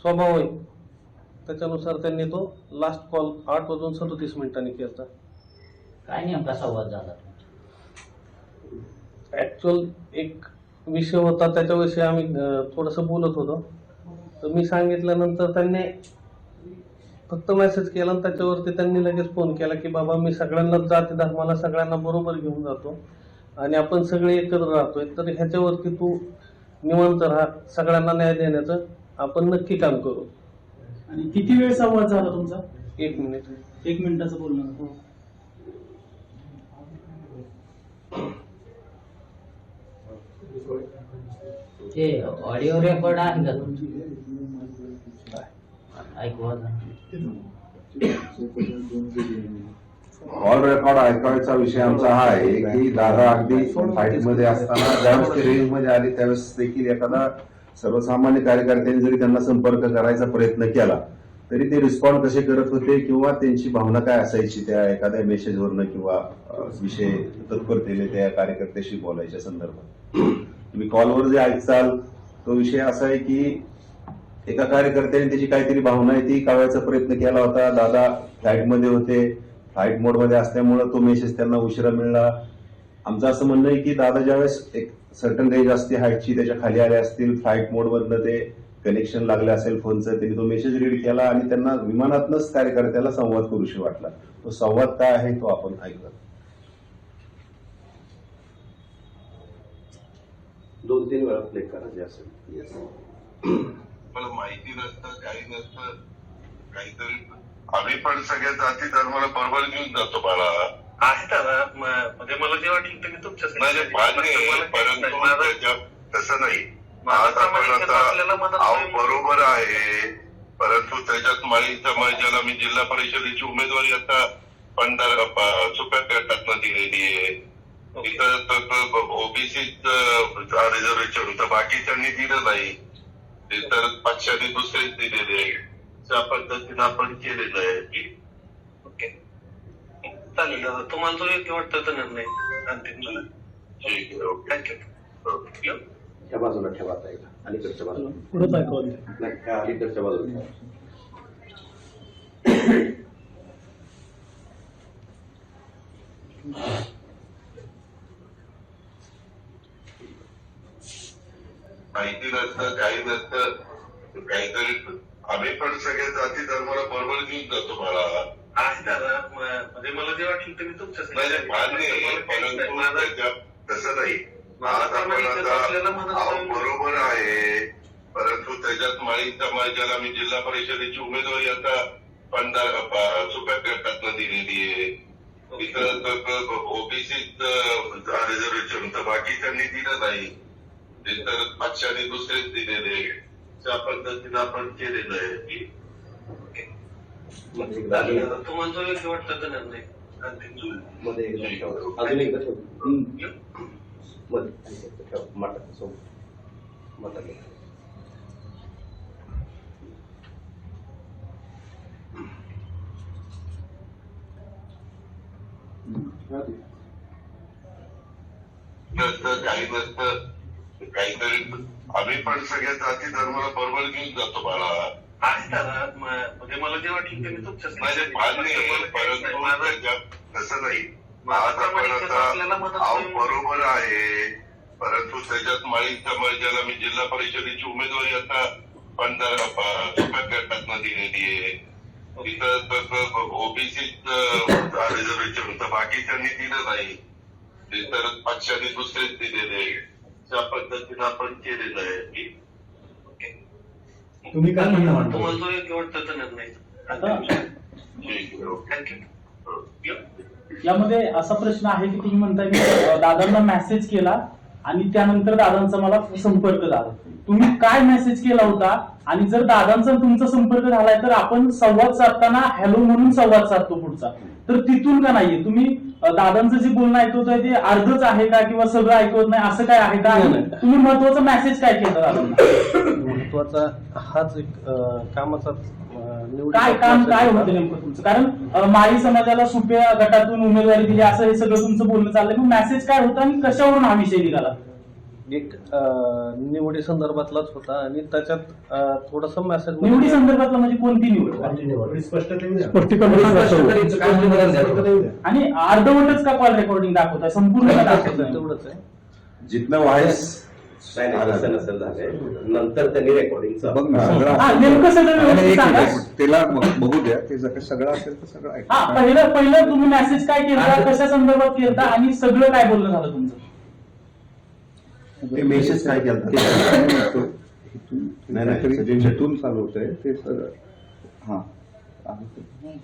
स्वभाव आहे. त्याच्यानुसार त्यांनी तो लास्ट कॉल आठ वाजून सदोतीस मिनिटांनी केला काय नेमका संवाद झाला? ऍक्च्युअल एक विषय होता त्याच्याविषयी आम्ही थोडंसं बोलत होतो. तर मी सांगितल्यानंतर त्यांनी फक्त मेसेज केला आणि त्याच्यावरती त्यांनी लगेच फोन केला की बाबा मी सगळ्यांना जाती धर्माला सगळ्यांना बरोबर घेऊन जातो आणि आपण सगळे एकत्र राहतोय. तर ह्याच्यावरती तू निवांत राहा. सगळ्यांना न्याय देण्याचं आपण नक्की काम करू. आणि किती वेळ संवाद झाला तुमचा? एक मिनिट. एक मिनिटाचं बोलणं. ते ऑडिओ रेकॉर्ड आहे का तुमचं? ऑल रेकॉर्ड ऐकायचा विषय आमचा हा आहे की दादा अगदी फाईटमध्ये असताना ज्यावेळेस रेंजमध्ये आली त्यावेळेस देखील एखादा सर्वसामान्य कार्यकर्त्यांनी जरी त्यांना संपर्क करायचा प्रयत्न केला तरी ते रिस्पॉन्ड कसे करत होते किंवा त्यांची भावना काय असायची त्या एखाद्या मेसेजवरनं किंवा विषय तत्परतेने त्या कार्यकर्त्याशी बोलायच्या संदर्भात? तुम्ही कॉलवर जे ऐकचाल तो विषय असा आहे की एका कार्यकर्त्याने त्याची काहीतरी भावना आहे ती कळवायचा प्रयत्न केला होता. दादा फ्लाईटमध्ये होते. फ्लाईट मोडमध्ये असल्यामुळे तो मेसेज त्यांना उशिरा मिळाला. आमचं असं म्हणणं आहे की दादा ज्यावेळेस एक सर्टन रेंज असते हाईटची त्याच्याखाली आले असतील फ्लाईट मोड मधनं ते कनेक्शन लागलं असेल फोनचं त्यांनी तो मेसेज रीड केला आणि त्यांना विमानातनच कार्यकर्त्याला संवाद करूशी वाटला. तो संवाद काय आहे तो आपण ऐकला दोन तीन वेळा प्ले करा जे असेल मला माहिती नसतं काही नसतं काहीतरी. आम्ही पण सगळ्या जाती धर्माला बरोबर घेऊन जातो बाळा. म- म्हणजे मला जे वाटेल ते मी तुमच्या परंतु तसं नाही. आज आपण आता. बरोबर आहे. परंतु त्याच्यात माळी समाजाला मी जिल्हा परिषदेची उमेदवारी आता पंधरा सुप्या गटातनं दिलेली आहे. तिथं ओबीसी रिझर्वेशन होतं. बाकीच्यांनी दिलं नाही. ते तर पक्षाने दुसरेच दिलेले आहे. त्या पद्धतीनं आपण केलेलं आहे. चालेल दादा तुम्हाला जो योग्य वाटतं तो निर्णय अंतिम झाला ठीक आहे ओके. थँक्यू ह्या बाजूला ठेवा आता एकदा. अलीकडच्या बाजूला. नाही ह्या अलीकडच्या बाजूला ठेवा. माहिती नसतं काही नसतं. काहीतरी आम्ही पण सगळ्या जाती धर्माला म्हणजे मला जे वाटेल ते मी तुमच्या नाही नाही, मान्य आहे, परंतु त्याच्यात तसं नाही. बरोबर आहे. परंतु त्याच्यात माळी समाजाला मी जिल्हा परिषदेची उमेदवारी आता पंधरा गटातनं दिलेली आहे. तिथं ओबीसी रिझर्वेशन होतं बाकीच्यांनी दिलं नाही. ते तर पक्षाने दुसरेच दिलेले आहे. त्या पद्धतीनं आपण केलेलं आहे. दादा तुम्हाला जो योग्य वाटतं तो निर्णय अंतिम झाला मध्ये एकदा ठेवा. अजून एकदा ठेवा. मध्ये. आणि एकदा ठेवा मटाच्या सोबत मटाच्या नसतं काही काहीतरी आम्ही पण सगळ्या जाती धर्माला बरोबर घेऊन जातो बाळा. म्हणजे मला जे वाटेल ते मी तुमच्या नाही नाही, मान्य आहे, परंतु त्याच्यात तसं नाही. आज आपण आता अहो. बरोबर आहे. परंतु त्याच्यात माळी समाजाला मी जिल्हा परिषदेची उमेदवारी आता पंधरा प- सुप्या गटातनं दिलेली आहे. तिथं ओबीसी रिझर्वेशन होतं. बाकीच्यांनी दिलं नाही. ते तर पक्षाने दुसरेच दिलेले आहे त्या पद्धतीनं आपण केलेलं आहे. तुम्ही काय म्हणणं मांडता? तुम्हाला जो योग्य वाटतं तो निर्णय. आता? ठीक आहे ओके थँक्यू यामध्ये असा प्रश्न आहे की तुम्ही म्हणताय की अं, दादांना मेसेज केला आणि त्यानंतर दादांचा मला संपर्क झाला. तुम्ही काय मेसेज केला होता? आणि जर दादांचा तुमचा संपर्क झालाय तर आपण संवाद साधताना हॅलो म्हणून संवाद साधतो पुढचा. तर तिथून का नाहीये? तुम्ही दादांचं जे बोलणं ऐकवतोय ते अर्धच आहे का किंवा सगळं ऐकवत नाही? असं काय आहे का? नाही. तुम्ही महत्त्वाचा मेसेज काय केला दादांना महत्त्वाचा हाच एक कामाचा काय काम काय होता. नेमकं तुमचं? कारण माळी समाजाला सुप्या गटातून उमेदवारी दिली असं हे सगळं तुमचं बोलणं चाललंय. मग मेसेज काय होतं आणि कशावरून हा विषय निघाला? एक निवडी संदर्भातलाच होता आणि त्याच्यात थोडंसं मेसेज निवडी संदर्भातला म्हणजे कोणती निवड? स्पष्टीकरण. आणि अर्धवटच का कॉल रेकॉर्डिंग दाखवताय संपूर्ण तेवढंच आहे. जिथनं व्हायस नंतर त्यांनी रेकॉर्डिंगचा बघ हा त्याला द्या. ते जर सगळं असेल तर सगळं ऐका. हा पहिलं पहिलं तुम्ही मेसेज काय केला कशा संदर्भात केला आणि सगळं काय बोलणं झालं तुमचं? ते मेसेज काय केलं नाही, नाही, चालू होतंय ते सगळं हा. आहे.